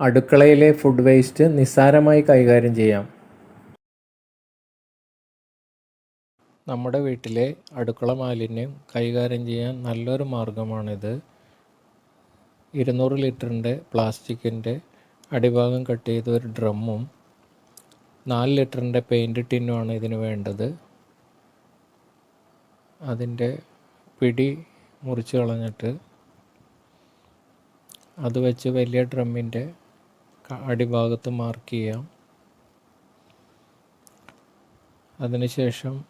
അടുക്കളയിലെ food waste നിസ്സാരമായി കൈകാര്യം ചെയ്യാം. നമ്മുടെ വീട്ടിലെ അടുക്കള മാലിന്യം കൈകാര്യം ചെയ്യാൻ നല്ലൊരു മാർഗമാണിത്. ഇരുന്നൂറ് ലിറ്ററിന്റെ പ്ലാസ്റ്റിക്കിന്റെ അടിഭാഗം കട്ട് ചെയ്ത ഒരു ഡ്രമ്മും നാല് ലിറ്ററിന്റെ പെയിന്റ് ടിന്നുമാണ് ഇതിന് വേണ്ടത്. അതിന്റെ പിടി മുറിച്ച് കളഞ്ഞിട്ട് അത് വെച്ച് വലിയ ഡ്രമ്മിന്റെ അടിഭാഗത്ത് മാർക്ക് ചെയ്യാം. അതിനുശേഷം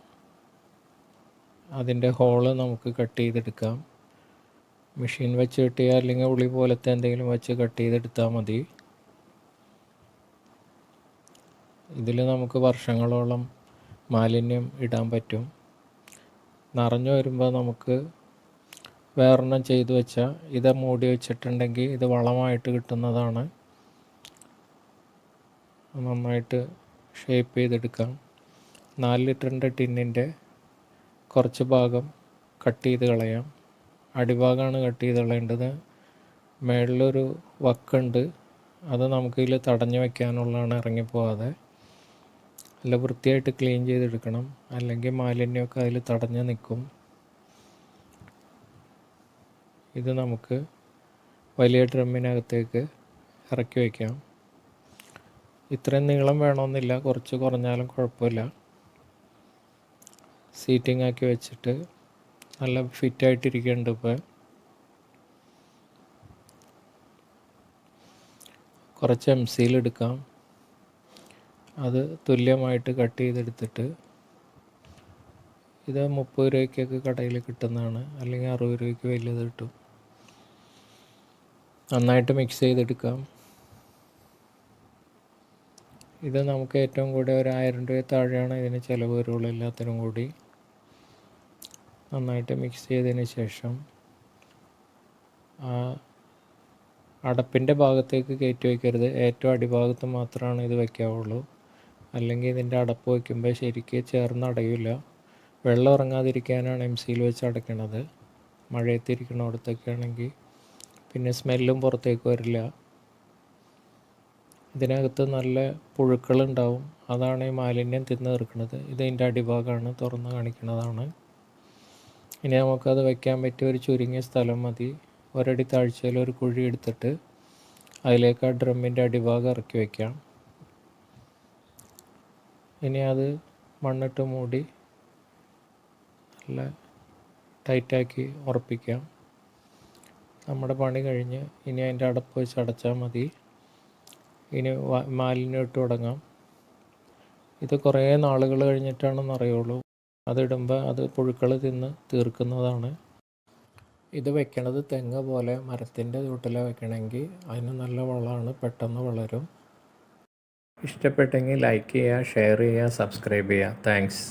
അതിന്റെ ഹോൾ നമുക്ക് കട്ട് ചെയ്തെടുക്കാം. മെഷീൻ വെച്ച് കിട്ടിയാൽ അല്ലെങ്കിൽ ഉളി പോലത്തെ എന്തെങ്കിലും വെച്ച് കട്ട് ചെയ്തെടുത്താൽ മതി. ഇതിൽ നമുക്ക് വർഷങ്ങളോളം മാലിന്യം ഇടാൻ പറ്റും. നിറഞ്ഞു വരുമ്പോൾ നമുക്ക് വേറെണ്ണം ചെയ്തു വെച്ചാൽ ഇത് മൂടി വെച്ചിട്ടുണ്ടെങ്കിൽ ഇത് വളമായിട്ട് കിട്ടുന്നതാണ്. നന്നായിട്ട് ഷേപ്പ് ചെയ്തെടുക്കാം. നാല് ലിറ്ററിന്റെ ടിന്നിന്റെ കുറച്ച് ഭാഗം കട്ട് ചെയ്ത് കളയാം. അടിഭാഗമാണ് കട്ട് ചെയ്ത് കളയേണ്ടത്. മേളിലൊരു വക്കുണ്ട്. അത് നമുക്ക് ഇതിൽ തടഞ്ഞു വയ്ക്കാനുള്ളതാണ് ഇറങ്ങിപ്പോവാതെ. നല്ല വൃത്തിയായിട്ട് ക്ലീൻ ചെയ്തെടുക്കണം. അല്ലെങ്കിൽ മാലിന്യമൊക്കെ അതിൽ തടഞ്ഞു നിൽക്കും. ഇത് നമുക്ക് വലിയ ഡ്രമ്മിനകത്തേക്ക് ഇറക്കി വയ്ക്കാം ഇത്രയും നീളം വേണമെന്നില്ല. കുറച്ച് കുറഞ്ഞാലും കുഴപ്പമില്ല. സീറ്റിംഗ് ആക്കി വെച്ചിട്ട് നല്ല ഫിറ്റായിട്ടിരിക്കുന്നുണ്ട് ഇപ്പോൾ കുറച്ച് എം സിയിൽ എടുക്കാം. അത് തുല്യമായിട്ട് കട്ട് ചെയ്തെടുത്തിട്ട് ഇത് മുപ്പത് രൂപയ്ക്കൊക്കെ കടയിൽ കിട്ടുന്നതാണ്. അല്ലെങ്കിൽ അറുപത് രൂപയ്ക്ക് വലിയത് കിട്ടും. നന്നായിട്ട് മിക്സ് ചെയ്തെടുക്കാം. ഇത് നമുക്ക് ഏറ്റവും കൂടി ഒരു ആയിരം രൂപ താഴെയാണ് ഇതിന് ചിലവ് വരുള്ളൂ എല്ലാത്തിനും കൂടി. നന്നായിട്ട് മിക്സ് ചെയ്തതിന് ശേഷം അടപ്പിന്റെ ഭാഗത്തേക്ക് കയറ്റി വയ്ക്കരുത് ഏറ്റവും അടിഭാഗത്ത് മാത്രമാണ് ഇത് വയ്ക്കാവുള്ളൂ അല്ലെങ്കിൽ ഇതിന്റെ അടപ്പ് വയ്ക്കുമ്പോൾ ശരിക്ക് ചേർന്ന് അടയില്ല വെള്ളം ഇറങ്ങാതിരിക്കാനാണ് എം സിയിൽ വെച്ച് അടയ്ക്കണത്. മഴയത്തിരിക്കണ അടുത്തൊക്കെ ആണെങ്കിൽ പിന്നെ സ്മെല്ലും പുറത്തേക്ക് വരില്ല. ഇതിനകത്ത് നല്ല പുഴുക്കളുണ്ടാവും. അതാണ് ഈ മാലിന്യം തിന്ന് തീർക്കുന്നത്. ഇത് ഇതിന്റെ അടിഭാഗമാണ് തുറന്ന് കാണിക്കുന്നതാണ്. ഇനി നമുക്കത് വയ്ക്കാൻ പറ്റിയ ഒരു ചുരുങ്ങിയ സ്ഥലം മതി. ഒരടി താഴ്ചയിൽ ഒരു കുഴി എടുത്തിട്ട് അതിലേക്ക് ആ ഡ്രമ്മിന്റെ അടിഭാഗം ഇറക്കി വയ്ക്കാം ഇനി അത് മണ്ണിട്ട് മൂടി നല്ല ടൈറ്റാക്കി ഉറപ്പിക്കാം. നമ്മുടെ പണി കഴിഞ്ഞ് ഇനി അതിന്റെ അടപ്പ് വെച്ച് അടച്ചാൽ മതി. ഇനി മാലിന്യം ഇട്ട് തുടങ്ങാം. ഇത് കുറേ നാളുകൾ കഴിഞ്ഞിട്ടാണെന്ന് അറിയുള്ളൂ അതിടുമ്പോൾ അത് പുഴുക്കൾ തിന്ന് തീർക്കുന്നതാണ്. ഇത് വെക്കണത് തെങ്ങ് പോലെ മരത്തിന്റെ ചൂട്ടിൽ വെക്കണമെങ്കിൽ അതിന് നല്ല വളമാണ് പെട്ടെന്ന് വളരും. ഇഷ്ടപ്പെട്ടെങ്കിൽ ലൈക്ക് ചെയ്യുക ഷെയർ ചെയ്യുക സബ്സ്ക്രൈബ് ചെയ്യുക. താങ്ക്സ്.